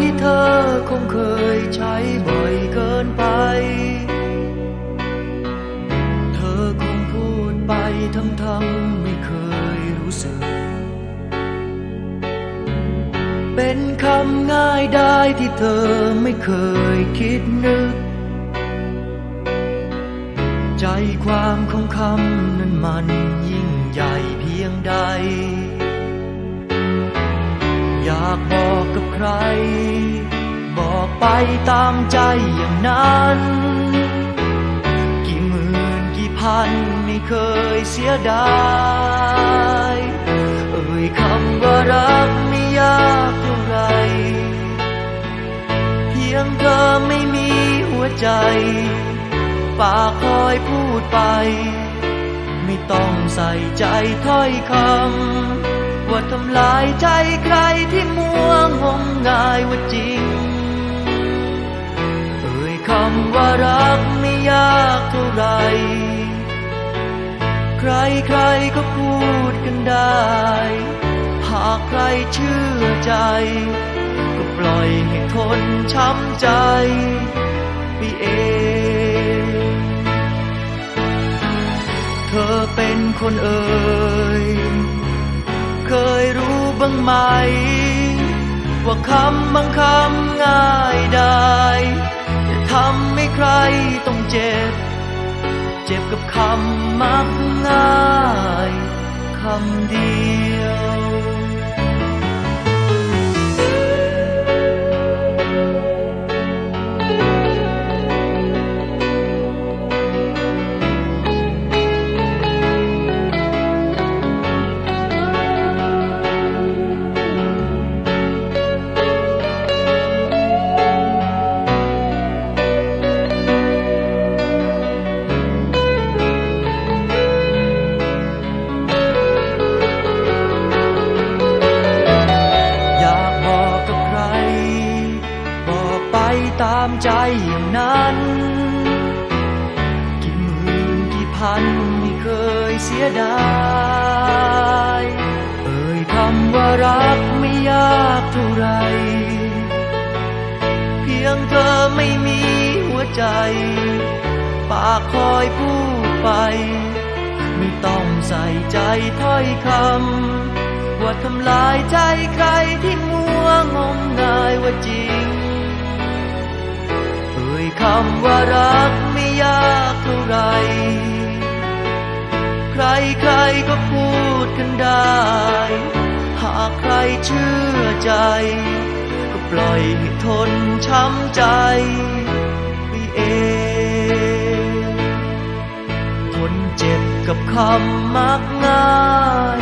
ที่เธอคงเคยใช้บ่อยเกินไป เธอคงพูดไปทั้งๆไม่เคยรู้สึก เป็นคำง่ายได้ที่เธอไม่เคยคิดนึก ใจความของคำนั้นมันยิ่งใหญ่เพียงใดากบอกกับใคร บอกไปตามใจอย่างนั้น กี่หมื่นกี่พันไม่เคยเสียดายเอ่ยคำว่ารักไม่ยากเท่าไร เพียงเธอไม่มีหัวใจ ปากคอยพูดไป ไม่ต้องใส่ใจถ้อยคำ ว่าทำลายใจใครที่มัวงมงายว่าจริง เอ่ยคำว่ารักไม่ยากเท่าไร ใครใครก็พูดกันได้ หากใครเชื่อใจ ก็ปล่อยให้ทนช้ำใจไปเองเธอเป็นคนเอ่ย เคยรู้บ้างไหม ว่าคำบางคำง่ายได้ จะทำให้ใครต้องเจ็บ เจ็บกับคำมักง่ายคำเดียว อย่างนั้น กี่หมื่นกี่พันไม่เคยเสียดาย เอ่ยคำว่ารักไม่ยากเท่าไร เพียงเธอไม่มีหัวใจ ปากคอยพูดไป ไม่ต้องใส่ใจถ้อยคำว่าทำลายใจใครที่มัวงมงายว่าจริง คำว่ารักไม่ยากเท่าไร ใครใครก็พูดกันได้ หากใครเชื่อใจ ก็ปล่อยให้ทนช้ำใจไปเอง ทนเจ็บกับคำมักง่าย